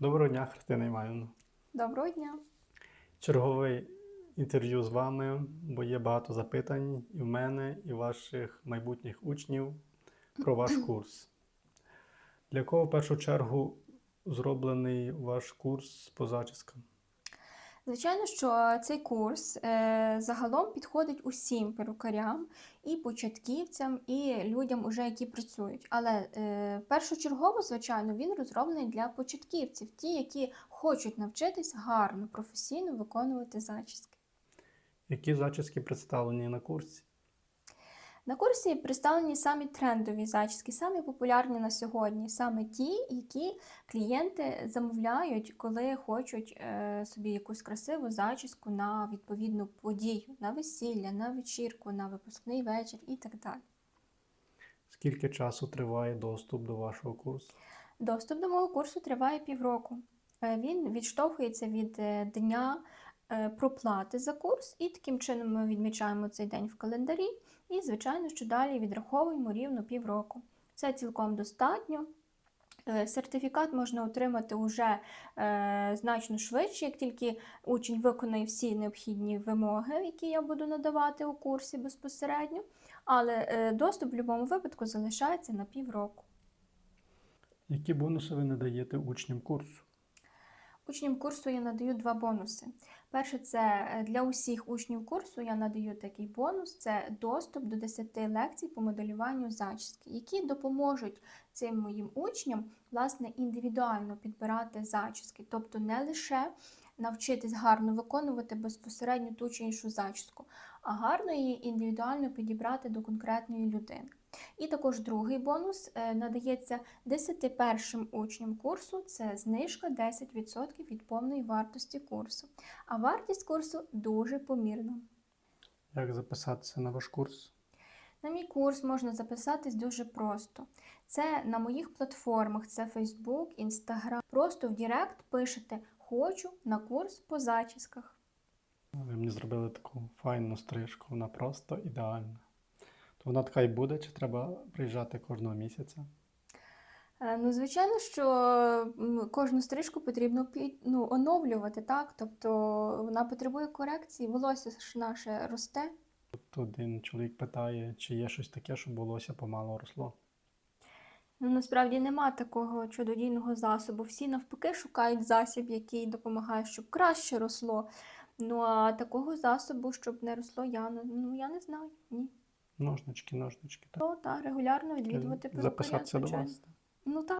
Доброго дня, Христина Іванівна. Доброго дня. Чергове інтерв'ю з вами, бо є багато запитань і в мене, і ваших майбутніх учнів про ваш курс. Для кого в першу чергу зроблений ваш курс по зачіскам? Звичайно, що цей курс е, загалом підходить усім перукарям, і початківцям, і людям, уже, які працюють. Але е, першочергово, звичайно, він розроблений для початківців, ті, які хочуть навчитись гарно, професійно виконувати зачіски. Які зачіски представлені на курсі? На курсі представлені самі трендові зачіски, самі популярні на сьогодні, саме ті, які клієнти замовляють, коли хочуть е, собі якусь красиву зачіску на відповідну подію, на весілля, на вечірку, на випускний вечір і так далі. Скільки часу триває доступ до вашого курсу? Доступ до мого курсу триває півроку. Е, Він відштовхується від е, дня проплати за курс, і таким чином ми відмічаємо цей день в календарі. І, звичайно, що далі відраховуємо рівно півроку. Це цілком достатньо. Е, Сертифікат можна отримати вже е, значно швидше, як тільки учень виконає всі необхідні вимоги, які я буду надавати у курсі безпосередньо. Але е, доступ в будь-якому випадку залишається на півроку. Які бонуси ви надаєте учням курсу? Учням курсу я надаю два бонуси. Перше, це е, для усіх учнів курсу я надаю такий бонус: це доступ до 10 лекцій по моделюванню зачіски, які допоможуть цим моїм учням власне індивідуально підбирати зачіски, тобто не лише навчитись гарно виконувати безпосередньо ту чи іншу зачіску, а гарно її індивідуально підібрати до конкретної людини. І також другий бонус е, надається 10 першим учням курсу це знижка 10% від повної вартості курсу. А вартість курсу дуже помірна. Як записатися на ваш курс? На мій курс можна записатись дуже просто. Це на моїх платформах: це Facebook, Instagram. Просто в Директ пишете Хочу на курс по зачісках. Ви мені зробили таку файну стрижку, вона просто ідеальна. То вона така і буде, чи треба приїжджати кожного місяця? Е, Ну, звичайно, що кожну стрижку потрібно ну, оновлювати, так? Тобто вона потребує корекції, волосся ж наше росте. Тут один чоловік питає, чи є щось таке, щоб волосся помало росло. Ну, насправді нема такого чудодійного засобу. Всі навпаки шукають засіб, який допомагає, щоб краще росло. Ну а такого засобу, щоб не росло, я ну я не знаю. Ні. Ножнички, ножнички. Так. То та регулярно відвідувати Записатися до вас. Ну так.